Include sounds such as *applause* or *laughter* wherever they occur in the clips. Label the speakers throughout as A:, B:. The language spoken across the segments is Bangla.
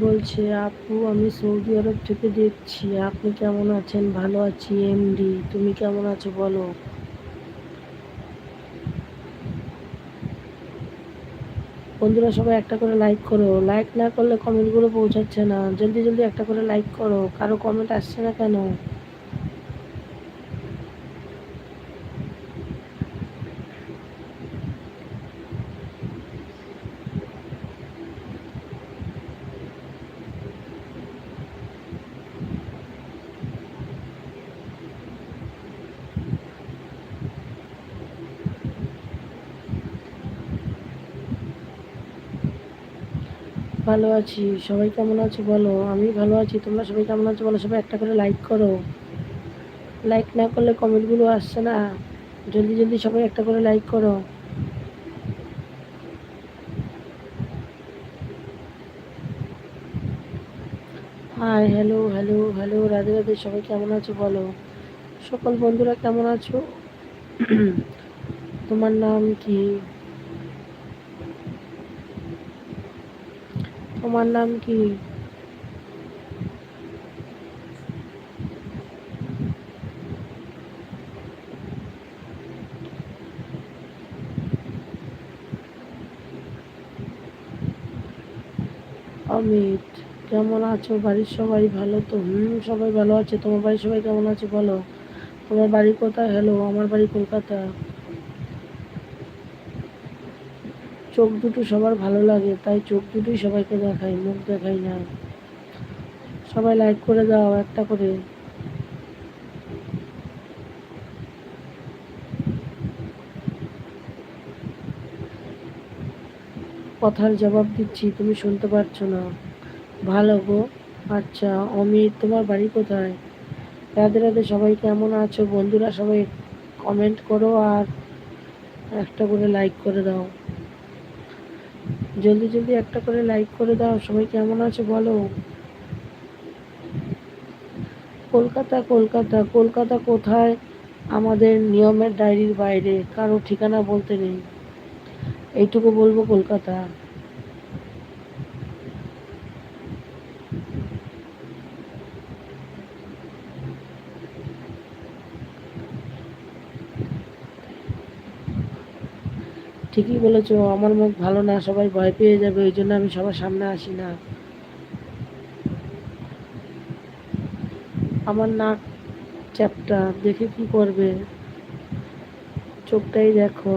A: বলছে, আপু, আমি সৌদি আরব থেকে দেখছি। আপনি কেমন আছেন? ভালো আছি, এমডি। তুমি কেমন আছো বলো? বন্ধুরা, সবাই একটা করে লাইক করো। লাইক না করলে কমেন্টগুলো পৌঁছাচ্ছে না। জলদি জলদি একটা করে লাইক করো। কারও কমেন্ট আসছে না কেন? ভালো আছি। সবাই কেমন আছো বলো? আমি ভালো আছি, তোমরা সবাই কেমন আছো বলো? সবাই একটা করে লাইক করো। লাইক না করলে কমেন্টগুলো আসছে না। জলদি জলদি সবাই একটা করে লাইক করো। Hi hello hello hello Radhe Radhe, সবাই কেমন আছো বলো? সকল বন্ধুরা কেমন আছো? *clears throat* তোমার নাম কি? তোমার নাম কি? অমিত, কেমন আছো? বাড়ির সবাই ভালো তো? হুম, সবাই ভালো আছে। তোমার বাড়ির সবাই কেমন আছে বলো? তোমার বাড়ি কোথায়? হ্যালো আমার বাড়ি কলকাতা। চোখ দুটো সবার ভালো লাগে, তাই চোখ দুটোই সবাইকে দেখাই, মুখ দেখাই না। সবাই লাইক করে দাও একটা করে। কথার জবাব দিচ্ছি, তুমি শুনতে পারছ না। ভালো গো আচ্ছা অমিত, তোমার বাড়ি কোথায়? রাধে রাধে, সবাই কেমন আছো? বন্ধুরা সবাই কমেন্ট করো আর একটা করে লাইক করে দাও। জলদি জলদি একটা করে লাইক করে দাও। সবাই কেমন আছে বলো? কলকাতা কলকাতা কলকাতা কোথায়? আমাদের নিয়মের ডায়েরির বাইরে, কারও ঠিকানা বলতে নেই। এইটুকু বলব কলকাতা। ঠিকই বলেছ, আমার মুখ ভালো না, সবাই ভয় পেয়ে যাবে, ওই জন্য আমি সবার সামনে আসি না। আমার নাক চ্যাপটা, দেখে কি করবে? চোখটাই দেখো।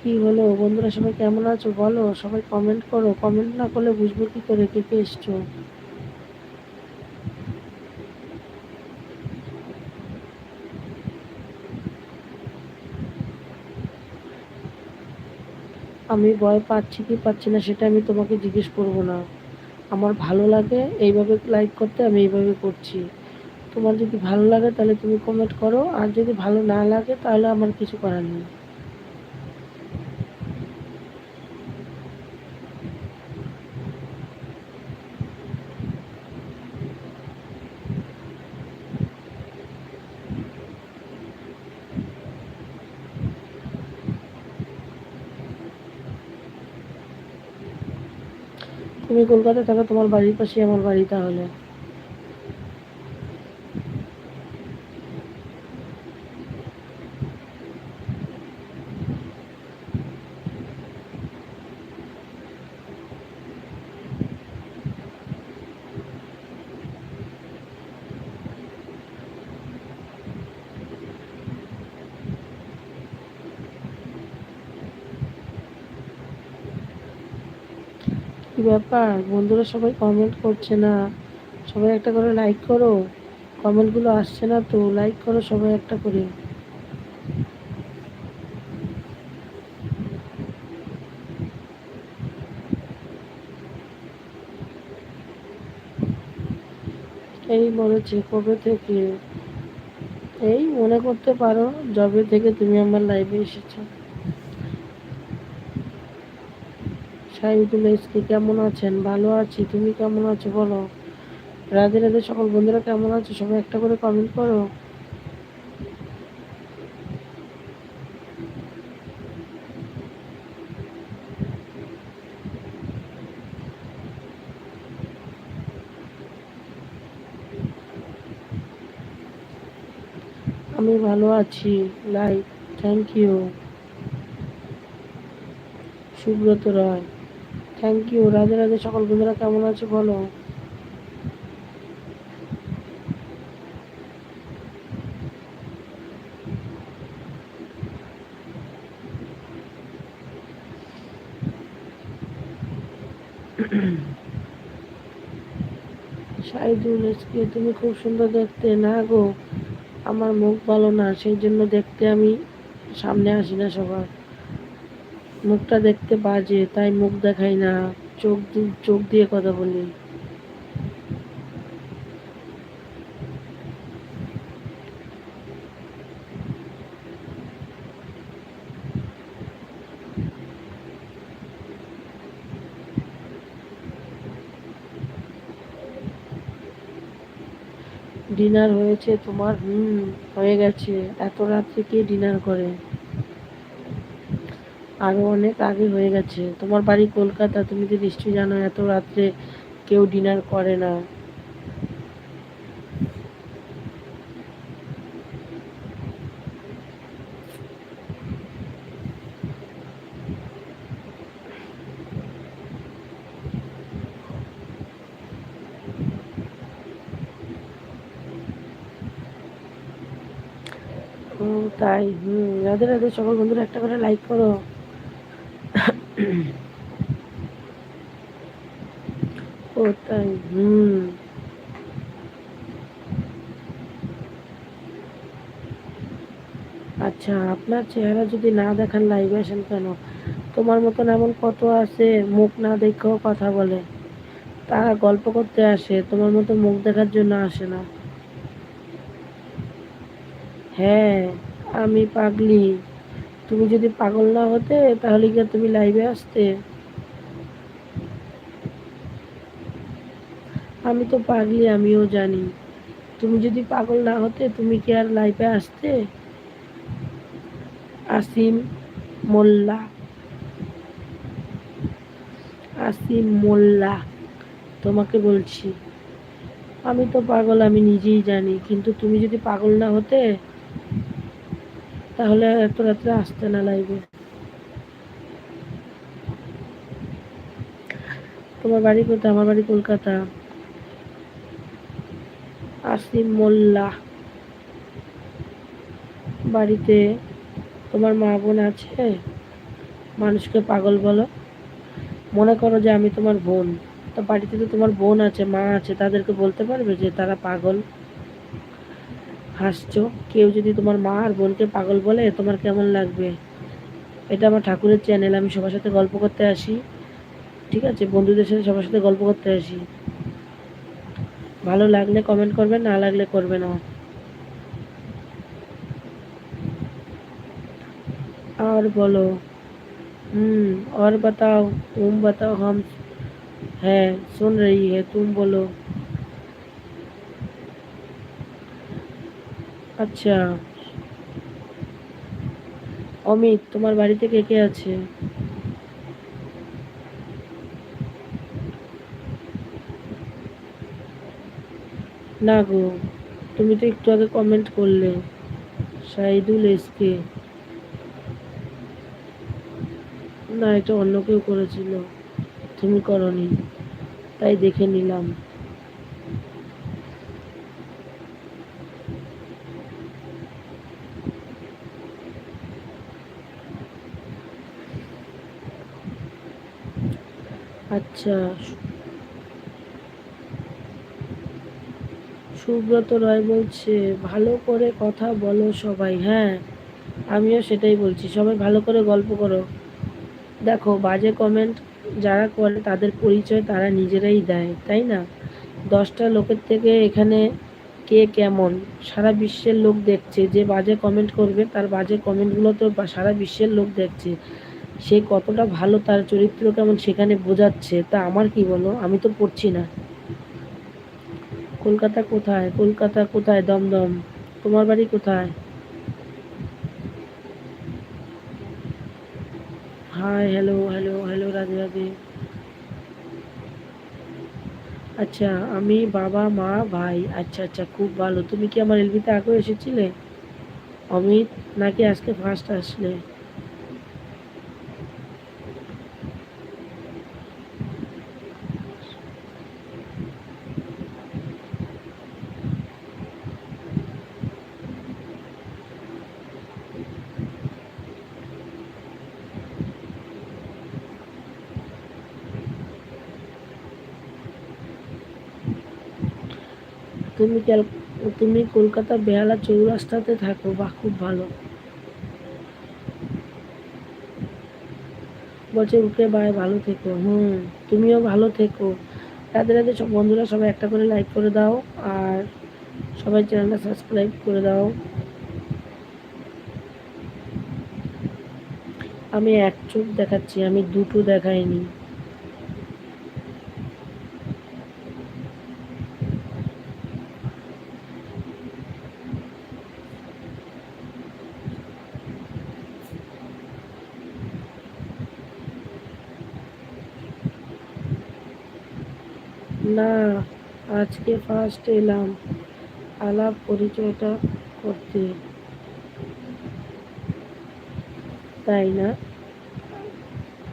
A: কি হলো? বন্ধুরা সবাই কেমন আছো? বলো, সবাই কমেন্ট করো। কমেন্ট না করলে বুঝব কি করে, কে কে এসছো? আমি ভয় পাচ্ছি কি পাচ্ছি না, সেটা আমি তোমাকে জিজ্ঞেস করব না। আমার ভালো লাগে এইভাবে লাইক করতে, আমি এইভাবে করছি। তোমার যদি ভালো লাগে তাহলে তুমি কমেন্ট করো, আর যদি ভালো না লাগে তাহলে আমার কিছু করার নেই। তুমি কলকাতায় থাকো তোমার বাড়ির পাশে আমার বাড়ি তাহলে। কি ব্যাপার? বন্ধুরা সবাই কমেন্ট করছে না। সবাই একটা করে লাইক করো। কমেন্টগুলো আসছে না তো লাইক করো সবাই একটা করে। এই বলেছে, কবে থেকে? এই মনে করতে পারো, যবে থেকে তুমি আমার লাইভে এসেছ। সাহিদুল ইসকি কেমন আছেন? ভালো আছি। তুমি কেমন আছো বলো? রাধে রাধে সকল বন্ধুরা কেমন আছো? সবাই একটা করে কমেন্ট করো। আমি ভালো আছি। Like thank you Subrata Roy. Thank you Radhe Radhe সকল বন্ধুরা, কেমন আছে বলো? সাইদুল তুমি খুব সুন্দর দেখতে। না গো, আমার মুখ ভালো না, সেই জন্য দেখতে আমি সামনে আসি না সবার। মুখটা দেখতে বাজে, তাই মুখ দেখাই না। চোখ চোখ দিয়ে কথা বলি। ডিনার হয়েছে তোমার? হুম, হয়ে গেছে। এত রাত্রে কে ডিনার করে? আরও অনেক আগে হয়ে গেছে। তোমার বাড়ি কলকাতা, তুমি তো নিশ্চয়ই জানো এত রাত্রে কেউ ডিনার করে না। তাই। হুম, রাধে রাধে, সকল বন্ধুরা একটা করে লাইক করো। ও তাই আচ্ছা আপনার চেহারা যদি না দেখান লাইভে আসেন কেন? তোমার মতন এমন কত আছে, মুখ না দেখেও কথা বলে। তারা গল্প করতে আসে, তোমার মতো মুখ দেখার জন্য আসে না। হ্যাঁ আমি পাগলি। তুমি যদি পাগল না হতে, তাহলে কি তুমি লাইভে আসতে। আমি তো পাগলি, আমিও জানি। তুমি যদি পাগল না হতে, তুমি কি আর লাইভে আসতে? আসিম মোল্লা। আসিম মোল্লা, তোমাকে বলছি। আমি তো পাগল, আমি নিজেই জানি। কিন্তু তুমি যদি পাগল না হতে তাহলে এত রাত্রে আসতে না লাগবে। তোমার বাড়ি কোথায়? আমার বাড়ি কলকাতা। আসিম মোল্লা। বাড়িতে তোমার মা বোন আছে? মানুষকে পাগল বলো। মনে করো যে আমি তোমার বোন। তো বাড়িতে তো তোমার বোন আছে, মা আছে, তাদেরকে বলতে পারবে যে তারা পাগল? হাসছো কেউ যদি তোমার মা আর বোনকে পাগল বলে তোমার কেমন লাগবে এটা আমার ঠাকুরের চ্যানেল আমি সবার সাথে গল্প করতে আসি ঠিক আছে বন্ধুদের সাথে সবার সাথে গল্প করতে আসি ভালো লাগলে কমেন্ট করবে না লাগলে করবে না और बोलो हम्म और बताओ तुम बताओ हम है सुन रही है तुम बोलो আচ্ছা। অমিত, তোমার বাড়িতে কে কে আছে? না গো, তুমি তো একটু আগে কমেন্ট করলে। সাইদুল এসকে। না, এটা অন্য কেউ করেছিল। তুমি করনি, তাই দেখে নিলাম। আচ্ছা। সুব্রত রায় বলছে, ভালো করে কথা বলো সবাই। হ্যাঁ আমিও সেটাই বলছি। সবাই ভালো করে গল্প করো। দেখো, বাজে কমেন্ট যারা করে তাদের পরিচয় তারা নিজেরাই দেয়, তাই না? দশটা লোকের থেকে এখানে কে কেমন? সারা বিশ্বের লোক দেখছে। যে বাজে কমেন্ট করবে, তার বাজে কমেন্টগুলো তো সারা বিশ্বের লোক দেখছে। সে কতটা ভালো তার চরিত্র কেমন সেখানে বোঝাচ্ছে, তা আমার কি বলো? আমি তো পড়ছি না। কলকাতা কোথায়? কলকাতা কোথায়? দমদম। তোমার বাড়ি কোথায়? Hi hello hello hello Radhe Radhe. আচ্ছা আমি বাবা, মা, ভাই। আচ্ছা আচ্ছা খুব ভালো। তুমি কি আমার এলবিতে আগে এসেছিলে? অমিত নাকি আজকে ফার্স্ট আসলে তুমি ক্যাল তুমি কলকাতা বেহালা চৌরাস্তাতে থাকো, বা খুব ভালো। বলছে, ওকে বাই ভালো থেকো। হুম, তুমিও ভালো থেকো। রাতে রাতে সব বন্ধুরা সবাই একটা করে লাইক করে দাও, আর সবাই চ্যানেলটা সাবস্ক্রাইব করে দাও। আমি এক চোখ দেখাচ্ছি, আমি দুটো দেখাইনি না আজকে ফার্স্ট এলাম। আলাপ পরিচয়টা করতে। তাই না?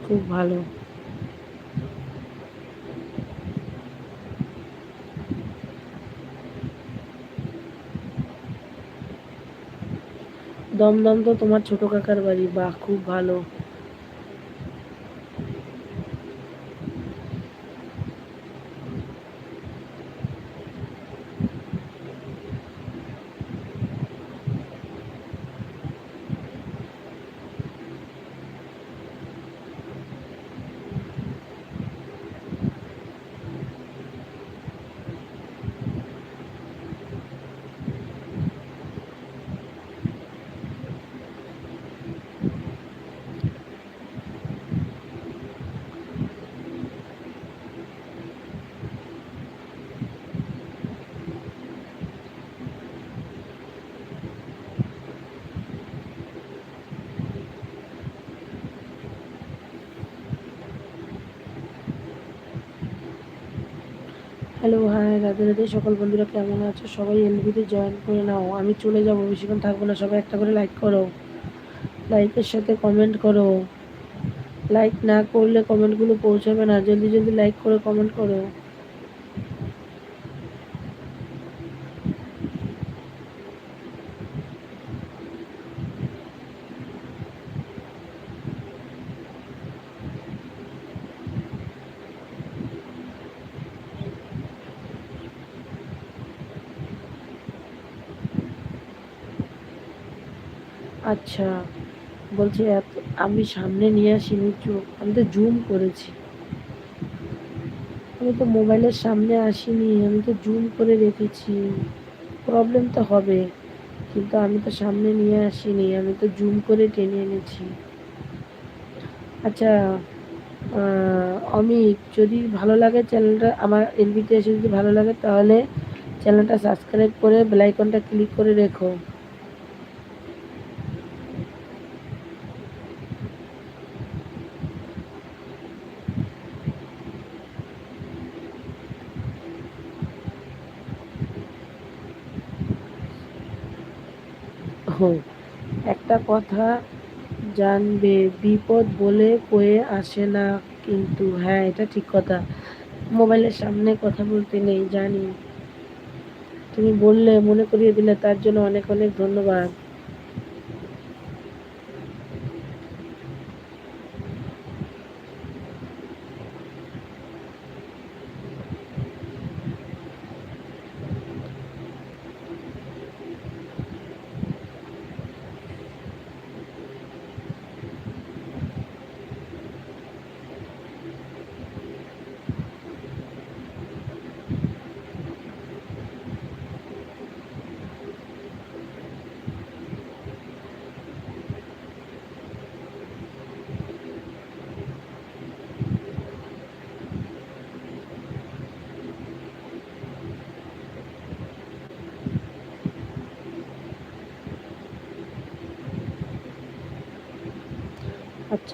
A: খুব ভালো। দমদম তো তোমার ছোট কাকার বাড়ি, বাহ, খুব ভালো। হ্যালো হ্যাঁ রাধে রাধে, সকল বন্ধুরা কেমন আছো? সবাই এলবিতে জয়েন করে নাও। আমি চলে যাব, বেশিক্ষণ থাকব না, সবাই একটা করে লাইক করো। লাইকের সাথে কমেন্ট করো। লাইক না করলে কমেন্টগুলো পৌঁছাবে না। জলদি জলদি লাইক করে কমেন্ট করো। আচ্ছা বলছি, এত, আমি সামনে নিয়ে আসিনি চোখ আমি তো জুম করেছি। আমি তো মোবাইলের সামনে আসিনি, আমি তো জুম করে রেখেছি। প্রবলেম তো হবে, কিন্তু আমি তো সামনে নিয়ে আসিনি, আমি তো জুম করে টেনে এনেছি। আচ্ছা অমিত, যদি ভালো লাগে চ্যানেলটা, আমার এলবিতে এসে যদি ভালো লাগে, তাহলে চ্যানেলটা সাবস্ক্রাইব করে বেলাইকনটা ক্লিক করে রেখো। একটা কথা জানবে, বিপদ বলে কয়ে আসে না, কিন্তু হ্যাঁ এটা ঠিক কথা। মোবাইলের সামনে কথা বলতে নেই, জানি। তুমি বললে, মনে করিয়ে দিলে, তার জন্য অনেক অনেক ধন্যবাদ।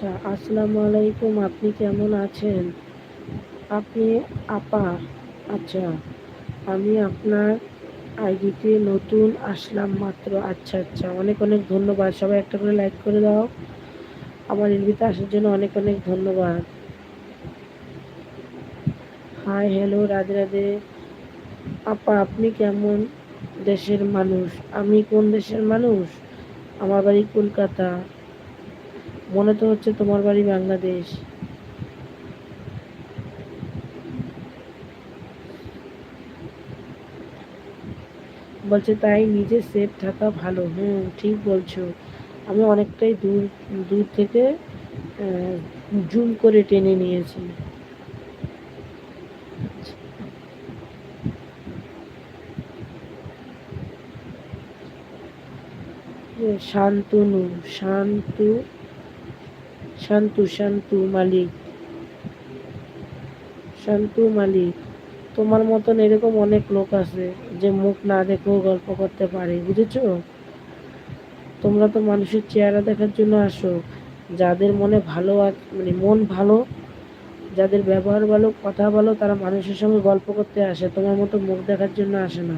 A: আচ্ছা আসসালামু আলাইকুম, আপনি কেমন আছেন? আপনি, আপা আচ্ছা আমি আপনার আইডিতে নতুন আসলাম মাত্র। আচ্ছা আচ্ছা অনেক অনেক ধন্যবাদ। সবাই একটা করে লাইক করে দাও। আমার এলবিতে আসার জন্য অনেক অনেক ধন্যবাদ। Hi hello Radhe Radhe. আপা, আপনি কেমন দেশের মানুষ? আমি কোন দেশের মানুষ? আমার বাড়ি কলকাতা। মনে তো হচ্ছে তোমার বাড়ি বাংলাদেশ। বলছে, তাই নিজে সেফ থাকা ভালো। হুম, ঠিক বলছো। আমি অনেকটাই দূর দূর থেকে জুম করে টেনে নিয়েছি। শান্তনু শান্তু শান্তু শান্তু মালিক। শান্তু মালিক, তোমার মতন এরকম অনেক লোক আছে যে মুখ না দেখেও গল্প করতে পারে, বুঝেছ? তোমরা তো মানুষের চেহারা দেখার জন্য আসো, যাদের মনে ভালো মানে মন ভালো, যাদের ব্যবহার ভালো, কথা ভালো, তারা মানুষের সঙ্গে গল্প করতে আসে, তোমার মতো মুখ দেখার জন্য আসে না।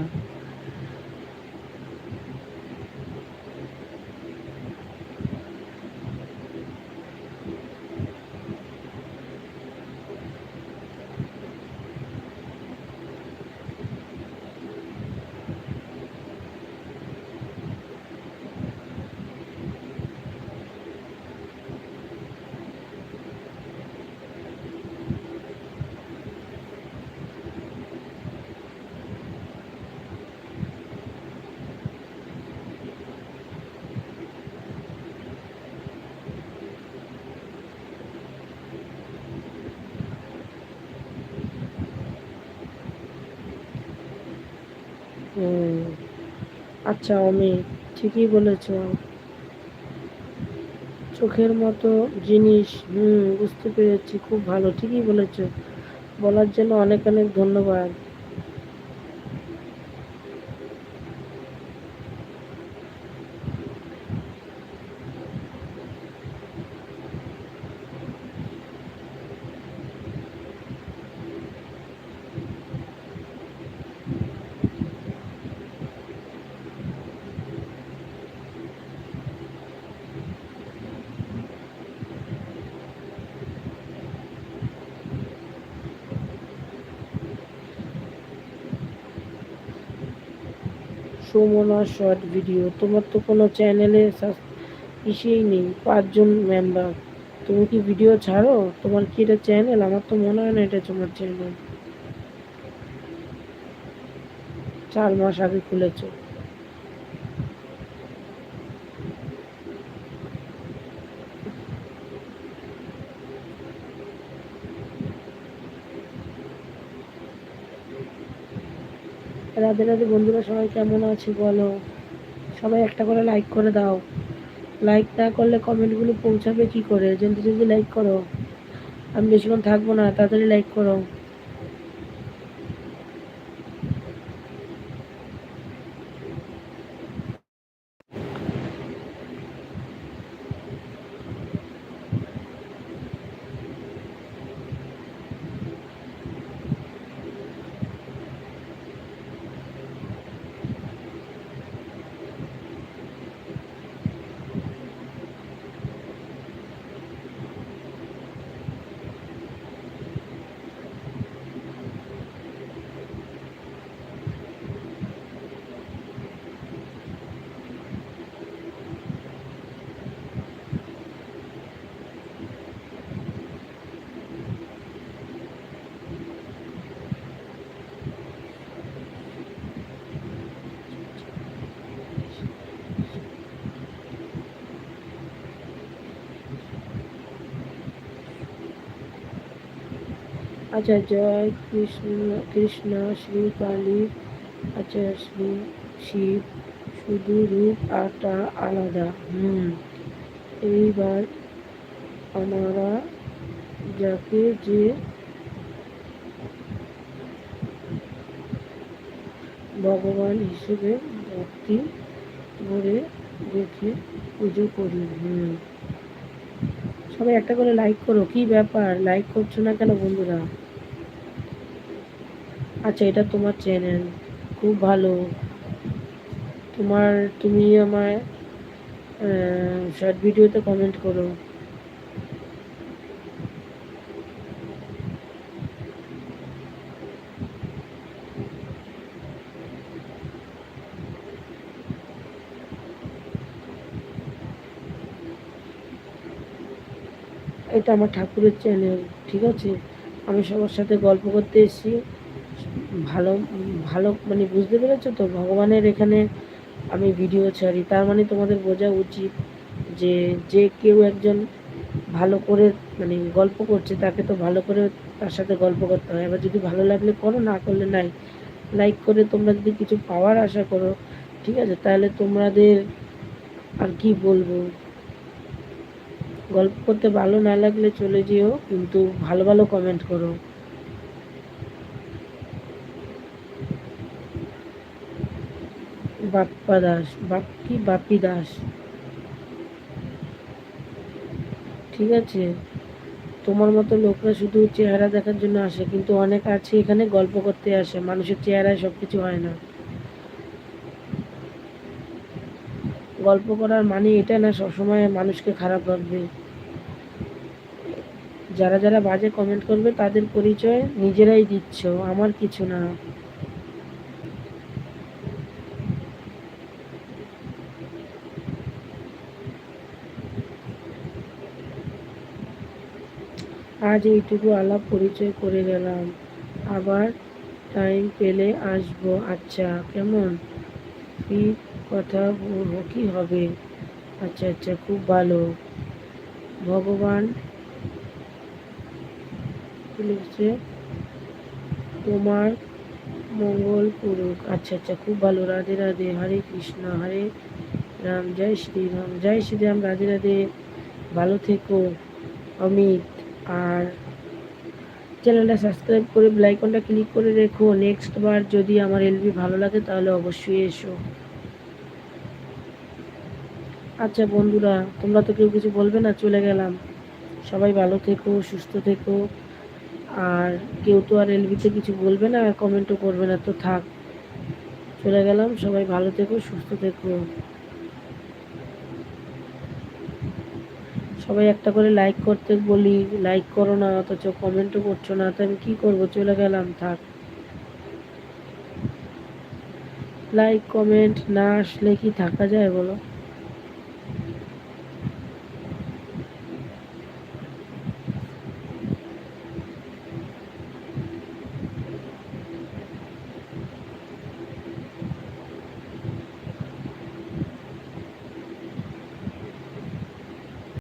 A: আচ্ছা অমিত ঠিকই বলেছ। চোখের মতো জিনিস, হুম, বুঝতে পেরেছি, খুব ভালো, ঠিকই বলেছ। বলার জন্য অনেক অনেক ধন্যবাদ। Sumona short video. তোমার তো কোনো চ্যানেলে ইসেই নেই, পাঁচজন মেম্বার তুমি কি ভিডিও ছাড়ো? তোমার কি এটা চ্যানেল? আমার তো মনে হয় না এটা তোমার চ্যানেল। চার মাস আগে খুলেছো। রাধে রাধে বন্ধুরা, সবাই কেমন আছে বলো? সবাই একটা করে লাইক করে দাও। লাইক না করলে কমেন্টগুলো পৌঁছাবে কি করে? জলদি জলদি লাইক করো। আমি বেশিক্ষণ থাকব না, তাড়াতাড়ি লাইক করো। আচ্ছা জয় কৃষ্ণ কৃষ্ণ শ্রী কালী আচ্ছা শ্রী শিব শুধু রূপ আটা আলাদা। হুম। এইবার আমরা যাকে যে ভগবান হিসেবে ভক্তি করে দেখে পুজো করি। হুম। সবাই একটা করে লাইক করো। কি ব্যাপার? লাইক করছ না কেন বন্ধুরা? আচ্ছা এটা তোমার চ্যানেল খুব ভালো। তোমার, তুমি আমায় শর্ট ভিডিওতে কমেন্ট করো। এটা আমার ঠাকুরের চ্যানেল ঠিক আছে? আমি সবার সাথে গল্প করতে এসেছি। ভালো ভালো মানে বুঝতে পেরেছ তো? ভগবানের এখানে আমি ভিডিও ছাড়ি। তার মানে তোমাদের বোঝা উচিত যে যে কেউ একজন ভালো করে মানে গল্প করছে, তাকে তো ভালো করে তার সাথে গল্প করতে হয়। এবার যদি ভালো লাগলে করো, না করলে নাই। লাইক করে তোমরা যদি কিছু পাওয়ার আশা করো, ঠিক আছে? তাহলে তোমাদের আর কি বলব? গল্প করতে ভালো না লাগলে চলে যেও, কিন্তু ভালো ভালো কমেন্ট করো। বাপ্পা দাস বাপ্পি বাপি দাস ঠিক আছে? তোমার মতো লোকরা শুধু চেহারা দেখার জন্য আসে, কিন্তু অনেক আছে এখানে গল্প করতে আসে, মানুষের চেহারায় সব কিছু হয় না। গল্প করার মানে এটা না সবসময় মানুষকে খারাপ ভাববে। যারা যারা বাজে কমেন্ট করবে, তাদের পরিচয় নিজেরাই দিচ্ছ, আমার কিছু না। আজ এইটুকু আলাপ পরিচয় করে গেলাম। আবার টাইম পেলে আসব। আচ্ছা কেমন? কি কথা কি হবে? আচ্ছা আচ্ছা খুব ভালো। ভগবান তোমার মঙ্গল করুক। আচ্ছা আচ্ছা খুব ভালো। রাধে রাধে, হরে কৃষ্ণ, হরে রাম। জয় শ্রীরাম জয় শ্রীরাম। রাধে রাধে। ভালো থেকো। অমিত। আর চ্যানেলটা সাবস্ক্রাইব করে বেলাইকনটা ক্লিক করে রেখো। নেক্সট বার যদি আমার এলবি ভালো লাগে, তাহলে অবশ্যই এসো। আচ্ছা বন্ধুরা, তোমরা তো কেউ কিছু বলবে না, চলে গেলাম। সবাই ভালো থেকো, সুস্থ থেকো। আর কেউ তো আর এলবিতে কিছু বলবে না, আর কমেন্টও করবে না, তো থাক। চলে গেলাম, সবাই ভালো থেকো, সুস্থ থেকো। সবাই একটা করে লাইক করতে বলি লাইক করো না, অথচ কমেন্টও করছ না, তো আমি কী করব? চলে গেলাম, থাক। লাইক কমেন্ট না আসলে কি থাকা যায় বলো?